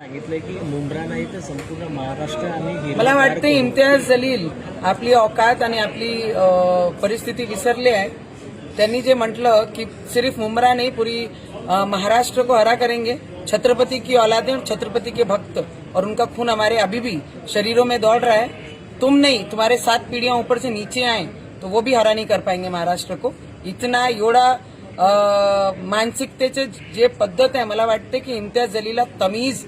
सांगितलंय की मुंब्रा नाही तर संपूर्ण महाराष्ट्र आम्ही हिरवा मला वाटतं. इम्तियाज जलील आपली औकात आणि आपली परिस्थिती विसरले आहे त्यांनी जे म्हटलं की सिर्फ मुंब्रा नहीं पूरी महाराष्ट्र को हरा करेंगे. छत्रपति की औलादे छत्रपति के भक्त और उनका खून हमारे अभी भी शरीरों में दौड़ रहा है। तुम नहीं तुम्हारे सात पीढ़ियां ऊपर से नीचे आए तो वो भी हरा नहीं कर पाएंगे महाराष्ट्र को। इतना एवढा मानसिकतेचे जे पद्धत आहे मला वाटते की इम्तियाज जलीला तमीज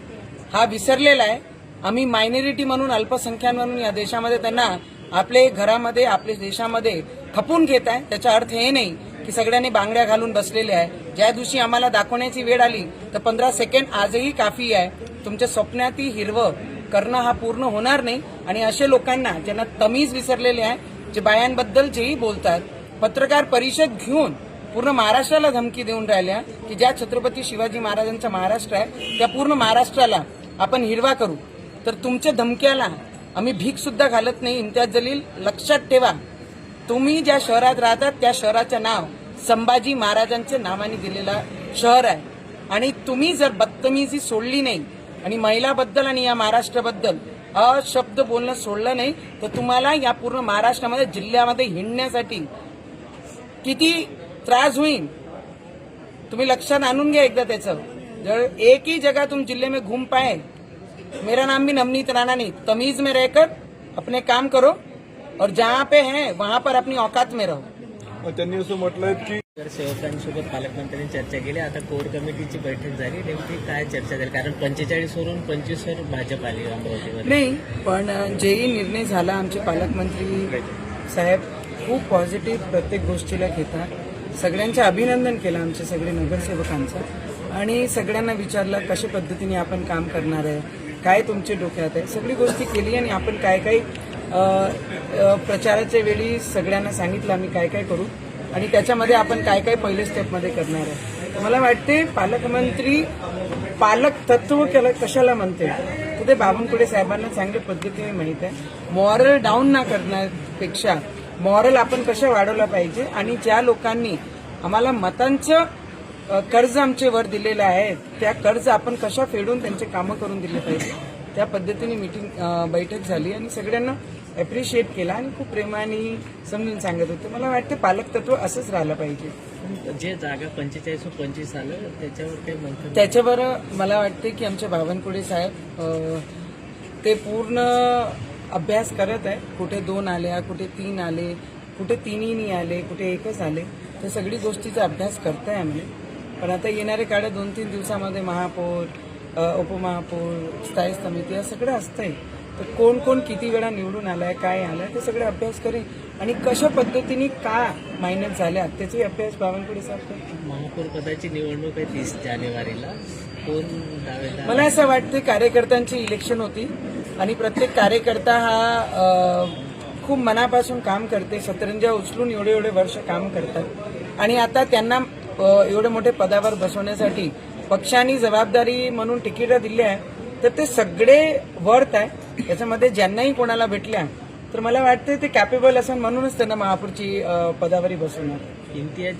हा विसरलेला आहे. आम्ही मायनॉरिटी म्हणून अल्पसंख्याक म्हणून या देशामध्ये त्यांना आपले घरामध्ये आपल्या देशामध्ये खपून घेत आहे. त्याचा अर्थ हे नाही की सगळ्यांनी बांगड्या घालून बसलेले आहे. ज्या दिवशी आम्हाला दाखवण्याची वेळ आली तर पंधरा सेकंड आजही काफी आहे. तुमच्या स्वप्नातही हिरवं करणं हा पूर्ण होणार नाही. आणि असे लोकांना ज्यांना तमीज विसरलेले आहे जे बायांबद्दल जेही बोलतात पत्रकार परिषद घेऊन पूर्ण महाराष्ट्राला धमकी देऊन राहिल्या की ज्या छत्रपती शिवाजी महाराजांचा महाराष्ट्र आहे त्या पूर्ण महाराष्ट्राला आपण हिरवा करू. तर तुमच्या धमक्याला आम्ही भीक सुद्धा घालत नाही. इम्तियाज जलील लक्षात ठेवा. तुम्ही ज्या शहरात राहतात त्या शहराचं नाव संभाजी महाराजांच्या नावाने दिलेला शहर आहे. आणि तुम्ही जर बदतमीजी सोडली नाही आणि महिलाबद्दल आणि या महाराष्ट्राबद्दल अशब्द बोलणं सोडलं नाही तर तुम्हाला या पूर्ण महाराष्ट्रामध्ये जिल्ह्यामध्ये हिंडण्यासाठी किती त्रास होईल? तुम्ही लक्षात आणून घ्या एकदा त्याचं. जर एक ही जगह तुम जिले में घूम पाए मेरा नाम भी नवनीत राणा नहीं तमीज में रहकर अपने काम करो और जहाँ पे हैं वहाँ पर अपनी औकात में रहो। त्यांनी असं म्हटलंय की नगरसेवकांसोबत पालकमंत्र्यांनी चर्चा केली. आता कोर कमिटीची बैठक झाली. नेमकी काय चर्चा झाली? कारण पंचेचाळीस वरून पंचवीस वर भाजप आली अमरावतीमध्ये. नाही पण जेही निर्णय झाला आमचे पालकमंत्री साहेब खूप पॉझिटिव्ह प्रत्येक गोष्टीला घेतात. सगळ्यांचे अभिनंदन केलं आमच्या सगळे नगरसेवकांचं. आणि सगळ्यांना विचारलं कशा पद्धतीने आपण काम करणार आहे? काय तुमच्या डोक्यात आहे? सगळी गोष्टी केली आणि आपण काय काय प्रचाराच्या वेळी सगळ्यांना सांगितलं आम्ही काय काय करू? आणि त्याच्यामध्ये आपण काय काय पहिल्या स्टेपमध्ये करणार आहे? तर मला वाटते पालकमंत्री पालक तत्व केलं कशाला म्हणते? तर ते बाबनकुडे साहेबांना चांगल्या पद्धतीने माहीत आहे. मॉरल डाऊन ना करण्यापेक्षा मॉरल आपण कशा वाढवला पाहिजे आणि ज्या लोकांनी आम्हाला मतांचं कर्ज आमचे वर दिलेलं आहे त्या कर्ज आपण कशा फेडून त्यांचे कामं करून दिले पाहिजे त्या पद्धतीने मीटिंग बैठक झाली आणि सगळ्यांना अप्रिशिएट केला आणि खूप प्रेमाने समजून सांगत होते. मला वाटते पालक तत्व असंच राहिलं पाहिजे. जे जागा पंचेचाळीस पंचवीस आलं त्याच्यावर काही त्याच्यावर मला वाटते की आमचे बावनकुळे साहेब ते पूर्ण अभ्यास करत आहे. कुठे दोन आल्या कुठे तीन आले कुठे तिन्ही नाही आले कुठे एकच आले. तर सगळी गोष्टीचा अभ्यास करताय आम्ही. पण आता येणारे काळे दोन तीन दिवसामध्ये महापौर उपमहापौर स्थायी समिती या सगळं असतंय. तर कोण कोण किती वेळा निवडून आलाय काय आलाय ते सगळे अभ्यास करेन. आणि कशा पद्धतीने का मायनस झाल्या त्याचाही अभ्यास बावनकुळे साहेब करतील महापौर पदाची निवडणूक आहे तीस जानेवारीला. कोण मला असं वाटतं कार्यकर्त्यांची इलेक्शन होती. आणि प्रत्येक कार्यकर्ता हा खूप मनापासून काम करते. सतरंजा उचलून एवढे एवढे वर्ष काम करतात. आणि आता त्यांना एवढे मोठे पदावर बसवण्यासाठी पक्षाने जबाबदारी म्हणून तिकीटं दिली आहे. तर ते सगळे वर्थ आहे. त्याच्यामध्ये ज्यांनाही कोणाला भेटल्या तर मला वाटतं ते कॅपेबल असेल म्हणूनच त्यांना महापूरची पदावरी बसवणार. इम्तियाज